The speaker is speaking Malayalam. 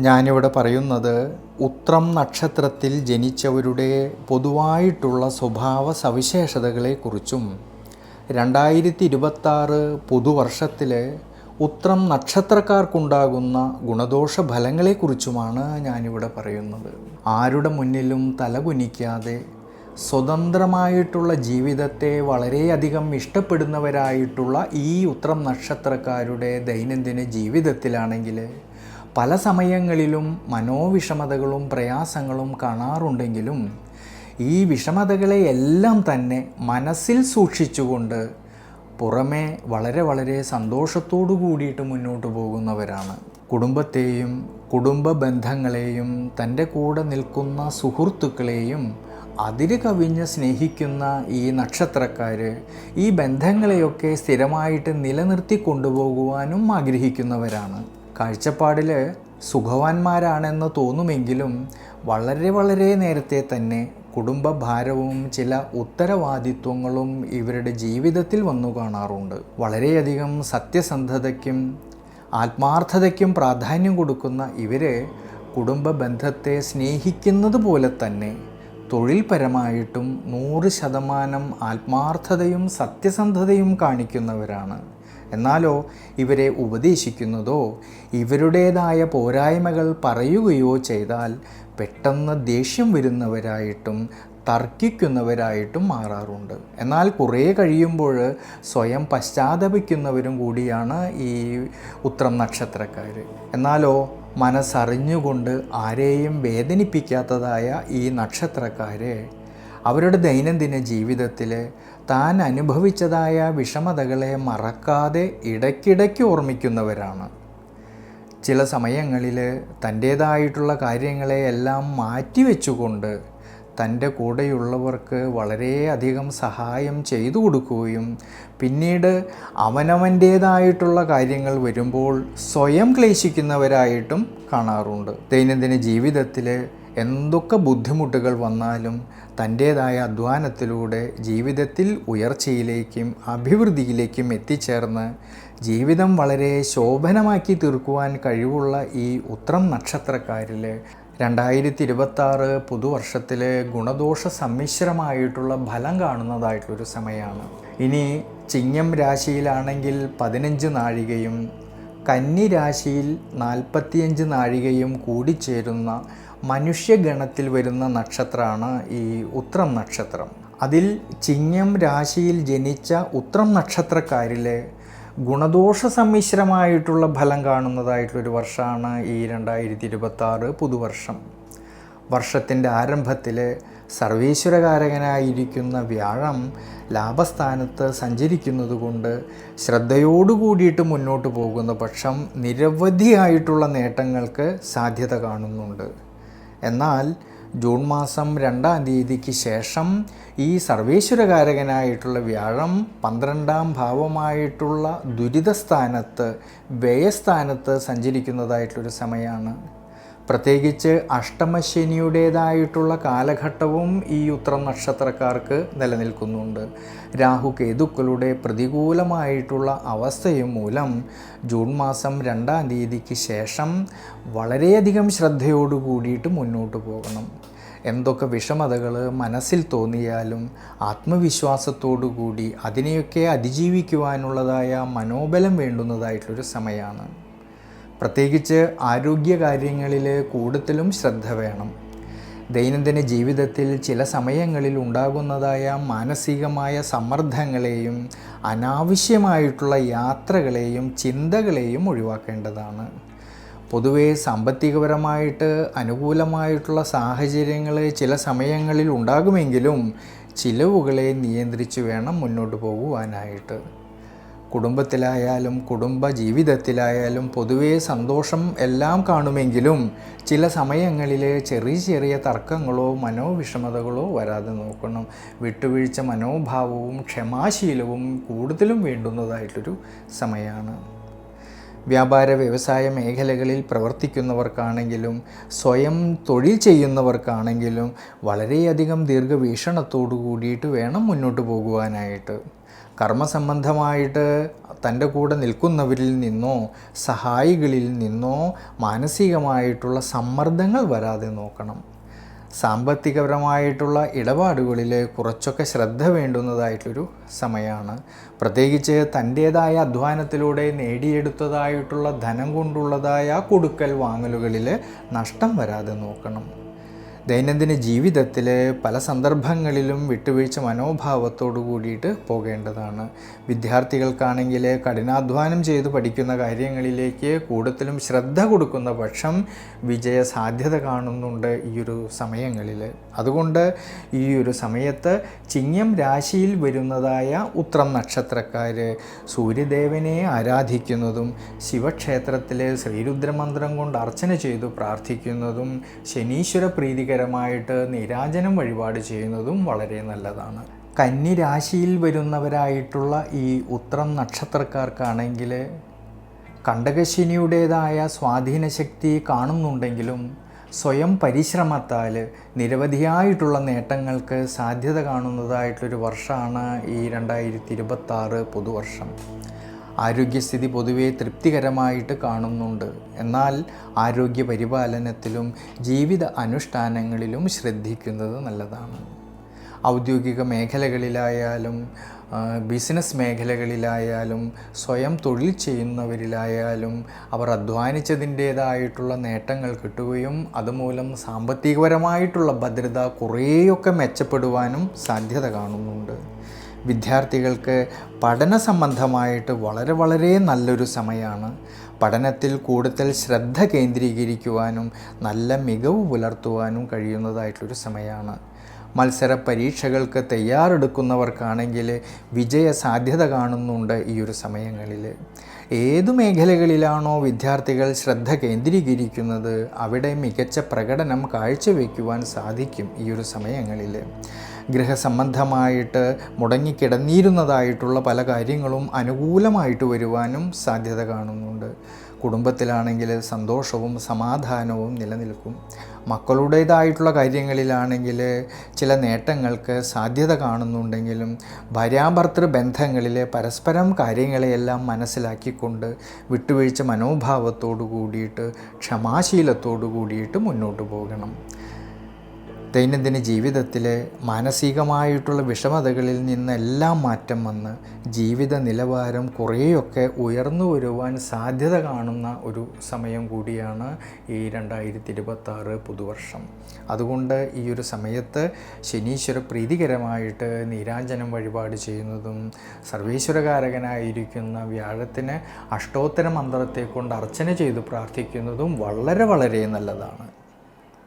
ഞാനിവിടെ പറയുന്നത് ഉത്രം നക്ഷത്രത്തിൽ ജനിച്ചവരുടെ പൊതുവായിട്ടുള്ള സ്വഭാവ സവിശേഷതകളെക്കുറിച്ചും രണ്ടായിരത്തി ഇരുപത്താറ് പുതുവർഷത്തിൽ ഉത്രം നക്ഷത്രക്കാർക്കുണ്ടാകുന്ന ഗുണദോഷ ഫലങ്ങളെക്കുറിച്ചുമാണ് ഞാനിവിടെ പറയുന്നത്. ആരുടെ മുന്നിലും തലകുനിക്കാതെ സ്വതന്ത്രമായിട്ടുള്ള ജീവിതത്തെ വളരെയധികം ഇഷ്ടപ്പെടുന്നവരായിട്ടുള്ള ഈ ഉത്രം നക്ഷത്രക്കാരുടെ ദൈനംദിന ജീവിതത്തിലാണെങ്കിൽ പല സമയങ്ങളിലും മനോവിഷമതകളും പ്രയാസങ്ങളും കാണാറുണ്ടെങ്കിലും ഈ വിഷമതകളെ എല്ലാം തന്നെ മനസ്സിൽ സൂക്ഷിച്ചുകൊണ്ട് പുറമേ വളരെ വളരെ സന്തോഷത്തോടു കൂടിയിട്ട് മുന്നോട്ട് പോകുന്നവരാണ്. കുടുംബത്തെയും കുടുംബ ബന്ധങ്ങളെയും തന്റെ കൂടെ നിൽക്കുന്ന സുഹൃത്തുക്കളെയും അതിര് കവിഞ്ഞ് സ്നേഹിക്കുന്ന ഈ നക്ഷത്രക്കാർ ഈ ബന്ധങ്ങളെയൊക്കെ സ്ഥിരമായിട്ട് നിലനിർത്തി കൊണ്ടുപോകുവാനും ആഗ്രഹിക്കുന്നവരാണ്. കാഴ്ചപ്പാടിൽ സുഖവാന്മാരാണെന്ന് തോന്നുമെങ്കിലും വളരെ വളരെ നേരത്തെ തന്നെ കുടുംബഭാരവും ചില ഉത്തരവാദിത്വങ്ങളും ഇവരുടെ ജീവിതത്തിൽ വന്നു കാണാറുണ്ട്. വളരെയധികം സത്യസന്ധതയ്ക്കും ആത്മാർത്ഥതയ്ക്കും പ്രാധാന്യം കൊടുക്കുന്ന ഇവർ കുടുംബ ബന്ധത്തെ സ്നേഹിക്കുന്നത് പോലെ തന്നെ തൊഴിൽപരമായിട്ടും നൂറ് ശതമാനം ആത്മാർത്ഥതയും സത്യസന്ധതയും കാണിക്കുന്നവരാണ്. എന്നാലോ ഇവരെ ഉപദേശിക്കുന്നതോ ഇവരുടേതായ പോരായ്മകൾ പറയുകയോ ചെയ്താൽ പെട്ടെന്ന് ദേഷ്യം വരുന്നവരായിട്ടും തർക്കിക്കുന്നവരായിട്ടും മാറാറുണ്ട്. എന്നാൽ കുറേ കഴിയുമ്പോൾ സ്വയം പശ്ചാത്തപിക്കുന്നവരും കൂടിയാണ് ഈ ഉത്രം നക്ഷത്രക്കാർ എന്നാലോ മനസ്സറിഞ്ഞുകൊണ്ട് ആരെയും വേദനിപ്പിക്കാത്തതായ ഈ നക്ഷത്രക്കാരെ അവരുടെ ദൈനംദിന ജീവിതത്തിൽ താൻ അനുഭവിച്ചതായ വിഷമതകളെ മറക്കാതെ ഇടയ്ക്കിടയ്ക്ക് ഓർമ്മിക്കുന്നവരാണ്. ചില സമയങ്ങളിൽ തന്റേതായിട്ടുള്ള കാര്യങ്ങളെ എല്ലാം മാറ്റിവെച്ചുകൊണ്ട് തന്റെ കൂടെയുള്ളവർക്ക് വളരെയധികം സഹായം ചെയ്തു കൊടുക്കുകയും പിന്നീട് അവനവന്റേതായിട്ടുള്ള കാര്യങ്ങൾ വരുമ്പോൾ സ്വയം ക്ലേശിക്കുന്നവരായിട്ടും കാണാറുണ്ട്. ദൈനംദിന ജീവിതത്തിൽ എന്തൊക്കെ ബുദ്ധിമുട്ടുകൾ വന്നാലും തന്റേതായ അധ്വാനത്തിലൂടെ ജീവിതത്തിൽ ഉയർച്ചയിലേക്കും അഭിവൃദ്ധിയിലേക്കും എത്തിച്ചേർന്ന് ജീവിതം വളരെ ശോഭനമാക്കി തീർക്കുവാൻ കഴിവുള്ള ഈ ഉത്രം നക്ഷത്രക്കാരിൽ രണ്ടായിരത്തി ഇരുപത്താറ് പുതുവർഷത്തിലെ ഗുണദോഷ സമ്മിശ്രമായിട്ടുള്ള ഫലം കാണുന്നതായിട്ടൊരു സമയമാണ് ഇനി ചിങ്ങം രാശിയിലാണെങ്കിൽ പതിനഞ്ച് നാഴികയും കന്നി രാശിയിൽ നാൽപ്പത്തിയഞ്ച് നാഴികയും കൂടിച്ചേരുന്ന മനുഷ്യഗണത്തിൽ വരുന്ന നക്ഷത്രമാണ് ഈ ഉത്രം നക്ഷത്രം. അതിൽ ചിങ്ങം രാശിയിൽ ജനിച്ച ഉത്രം നക്ഷത്രക്കാരിലെ ഗുണദോഷ സമ്മിശ്രമായിട്ടുള്ള ഫലം കാണുന്നതായിട്ടുള്ളൊരു വർഷമാണ് ഈ രണ്ടായിരത്തി ഇരുപത്തി പുതുവർഷം. വർഷത്തിന്റെ ആരംഭത്തിൽ സർവീശ്വരകാരകനായിരിക്കുന്ന വ്യാഴം ലാഭസ്ഥാനത്ത് സഞ്ചരിക്കുന്നത് കൊണ്ട് ശ്രദ്ധയോടുകൂടിയിട്ട് മുന്നോട്ട് പോകുന്ന പക്ഷം നിരവധിയായിട്ടുള്ള നേട്ടങ്ങൾക്ക് സാധ്യത കാണുന്നുണ്ട്. എന്നാൽ ജൂൺ മാസം രണ്ടാം തീയതിക്ക് ശേഷം ഈ സർവേശ്വരകാരകനായിട്ടുള്ള വ്യാഴം പന്ത്രണ്ടാം ഭാവമായിട്ടുള്ള ദുരിതസ്ഥാനത്ത് വ്യയസ്ഥാനത്ത് സഞ്ചരിക്കുന്നതായിട്ടുള്ളൊരു സമയമാണ്. പ്രത്യേകിച്ച് അഷ്ടമശനിയുടേതായിട്ടുള്ള കാലഘട്ടവും ഈ ഉത്രം നക്ഷത്രക്കാർക്ക് നിലനിൽക്കുന്നുണ്ട്. രാഹു കേതുക്കളുടെ പ്രതികൂലമായിട്ടുള്ള അവസ്ഥയും മൂലം ജൂൺ മാസം രണ്ടാം തീയതിക്ക് ശേഷം വളരെയധികം ശ്രദ്ധയോടു കൂടിയിട്ട് മുന്നോട്ട് പോകണം. എന്തൊക്കെ വിഷമതകൾ മനസ്സിൽ തോന്നിയാലും ആത്മവിശ്വാസത്തോടു കൂടി അതിനെയൊക്കെ അതിജീവിക്കുവാനുള്ളതായ മനോബലം വേണ്ടുന്നതായിട്ടുള്ളൊരു സമയമാണ്. പ്രത്യേകിച്ച് ആരോഗ്യകാര്യങ്ങളിൽ കൂടുതലും ശ്രദ്ധ വേണം. ദൈനംദിന ജീവിതത്തിൽ ചില സമയങ്ങളിൽ ഉണ്ടാകുന്നതായ മാനസികമായ സമ്മർദ്ദങ്ങളെയും അനാവശ്യമായിട്ടുള്ള യാത്രകളെയും ചിന്തകളെയും ഒഴിവാക്കേണ്ടതാണ്. പൊതുവേ സാമ്പത്തികപരമായിട്ട് അനുകൂലമായിട്ടുള്ള സാഹചര്യങ്ങൾ ചില സമയങ്ങളിൽ ഉണ്ടാകുമെങ്കിലും ചിലവുകളെ നിയന്ത്രിച്ച് വേണം മുന്നോട്ട് പോകുവാനായിട്ട്. കുടുംബത്തിലായാലും കുടുംബ ജീവിതത്തിലായാലും പൊതുവേ സന്തോഷം എല്ലാം കാണുമെങ്കിലും ചില സമയങ്ങളിൽ ചെറിയ ചെറിയ തർക്കങ്ങളോ മനോവിഷമതകളോ വരാതെ നോക്കണം. വിട്ടുവീഴ്ച മനോഭാവവും ക്ഷമാശീലവും കൂടുതലും വേണ്ടുന്നതായിട്ടൊരു സമയമാണ് വ്യാപാര വ്യവസായ മേഖലകളിൽ പ്രവർത്തിക്കുന്നവർക്കാണെങ്കിലും സ്വയം തൊഴിൽ ചെയ്യുന്നവർക്കാണെങ്കിലും വളരെയധികം ദീർഘവീക്ഷണത്തോടു കൂടിയിട്ട് വേണം മുന്നോട്ട് പോകുവാനായിട്ട്. കർമ്മസംബന്ധമായിട്ട് തന്റെ കൂടെ നിൽക്കുന്നവരിൽ നിന്നോ സഹായികളിൽ നിന്നോ മാനസികമായിട്ടുള്ള സമ്മർദ്ദങ്ങൾ വരാതെ നോക്കണം. സാമ്പത്തികപരമായിട്ടുള്ള ഇടപാടുകളിൽ കുറച്ചൊക്കെ ശ്രദ്ധ വേണ്ടുന്നതായിട്ടൊരു സമയമാണ്. പ്രത്യേകിച്ച് തന്റേതായ അധ്വാനത്തിലൂടെ നേടിയെടുത്തതായിട്ടുള്ള ധനം കൊണ്ടുള്ളതായ കൊടുക്കൽ വാങ്ങലുകളിൽ നഷ്ടം വരാതെ നോക്കണം. ദൈനംദിന ജീവിതത്തിലെ പല സന്ദർഭങ്ങളിലും വിട്ടുവീഴ്ച മനോഭാവത്തോടു കൂടിയിട്ട് പോകേണ്ടതാണ്. വിദ്യാർത്ഥികൾക്കാണെങ്കിൽ കഠിനാധ്വാനം ചെയ്ത് പഠിക്കുന്ന കാര്യങ്ങളിലേക്ക് കൂടുതലും ശ്രദ്ധ കൊടുക്കുന്ന പക്ഷം വിജയ സാധ്യത കാണുന്നുണ്ട് ഈ ഒരു സമയങ്ങളിൽ അതുകൊണ്ട് ഈ ഒരു സമയത്ത് ചിങ്ങം രാശിയിൽ വരുന്നതായ ഉത്രം നക്ഷത്രക്കാർ സൂര്യദേവനെ ആരാധിക്കുന്നതും ശിവക്ഷേത്രത്തിലെ ശ്രീരുദ്രമന്ത്രം കൊണ്ട് അർച്ചന ചെയ്തു പ്രാർത്ഥിക്കുന്നതും ശനീശ്വര പ്രീതികരമായിട്ട് നിരാജനം വഴിപാട് ചെയ്യുന്നതും വളരെ നല്ലതാണ്. കന്നി രാശിയിൽ വരുന്നവരായിട്ടുള്ള ഈ ഉത്രം നക്ഷത്രക്കാർക്കാണെങ്കിൽ സ്വാധീന സ്വാധീനശക്തി കാണുന്നുണ്ടെങ്കിലും സ്വയം പരിശ്രമത്താൽ നിരവധിയായിട്ടുള്ള നേട്ടങ്ങൾക്ക് സാധ്യത കാണുന്നതായിട്ടൊരു വർഷമാണ് ഈ രണ്ടായിരത്തി ഇരുപത്താറ് പുതുവർഷം. ആരോഗ്യസ്ഥിതി പൊതുവെ തൃപ്തികരമായിട്ട് കാണുന്നുണ്ട്. എന്നാൽ ആരോഗ്യ പരിപാലനത്തിലും ജീവിത അനുഷ്ഠാനങ്ങളിലും ശ്രദ്ധിക്കുന്നത് നല്ലതാണ്. ഔദ്യോഗിക മേഖലകളിലായാലും ബിസിനസ് മേഖലകളിലായാലും സ്വയം തൊഴിൽ ചെയ്യുന്നവരിലായാലും അവർ അധ്വാനിച്ചതിന്റേതായിട്ടുള്ള നേട്ടങ്ങൾ കിട്ടുകയും അതുമൂലം സാമ്പത്തികപരമായിട്ടുള്ള ഭദ്രത കുറേയൊക്കെ മെച്ചപ്പെടുവാനും സാധ്യത കാണുന്നുണ്ട്. വിദ്യാർത്ഥികൾക്ക് പഠന സംബന്ധമായിട്ട് വളരെ വളരെ നല്ലൊരു സമയമാണ്. പഠനത്തിൽ കൂടുതൽ ശ്രദ്ധ കേന്ദ്രീകരിക്കുവാനും നല്ല മികവ് പുലർത്തുവാനും കഴിയുന്നതായിട്ടൊരു സമയമാണ്. മത്സര പരീക്ഷകൾക്ക് തയ്യാറെടുക്കുന്നവർക്കാണെങ്കിൽ വിജയ സാധ്യത കാണുന്നുണ്ട് ഈ ഒരു സമയങ്ങളിൽ ഏതു മേഖലകളിലാണോ വിദ്യാർത്ഥികൾ ശ്രദ്ധ കേന്ദ്രീകരിക്കുന്നത് അവിടെ മികച്ച പ്രകടനം കാഴ്ചവെക്കുവാൻ സാധിക്കും ഈ ഒരു സമയങ്ങളിൽ ഗൃഹസംബന്ധമായിട്ട് മുടങ്ങിക്കിടന്നിരുന്നതായിട്ടുള്ള പല കാര്യങ്ങളും അനുകൂലമായിട്ട് വരുവാനും സാധ്യത കാണുന്നുണ്ട്. കുടുംബത്തിലാണെങ്കിൽ സന്തോഷവും സമാധാനവും നിലനിൽക്കും. മക്കളുടേതായിട്ടുള്ള കാര്യങ്ങളിലാണെങ്കിൽ ചില നേട്ടങ്ങൾക്ക് സാധ്യത കാണുന്നുണ്ടെങ്കിലും ഭാര്യാഭർത്തൃ ബന്ധങ്ങളിൽ പരസ്പരം കാര്യങ്ങളെയെല്ലാം മനസ്സിലാക്കിക്കൊണ്ട് വിട്ടുവീഴ്ച മനോഭാവത്തോടു കൂടിയിട്ട് ക്ഷമാശീലത്തോടു കൂടിയിട്ട് മുന്നോട്ട് പോകണം. ദൈനംദിന ജീവിതത്തിലെ മാനസികമായിട്ടുള്ള വിഷമതകളിൽ നിന്നെല്ലാം മാറ്റം വന്ന് ജീവിത നിലവാരം കുറേയൊക്കെ ഉയർന്നു വരുവാൻ സാധ്യത കാണുന്ന ഒരു സമയം കൂടിയാണ് ഈ രണ്ടായിരത്തി ഇരുപത്താറ് പുതുവർഷം. അതുകൊണ്ട് ഈ ഒരു സമയത്ത് ശനീശ്വര പ്രീതികരമായിട്ട് നീരാഞ്ജനം വഴിപാട് ചെയ്യുന്നതും സർവീശ്വരകാരകനായിരിക്കുന്ന വ്യാഴത്തിന് അഷ്ടോത്തര മന്ത്രത്തെ കൊണ്ട് അർച്ചന ചെയ്ത് പ്രാർത്ഥിക്കുന്നതും വളരെ വളരെ നല്ലതാണ്.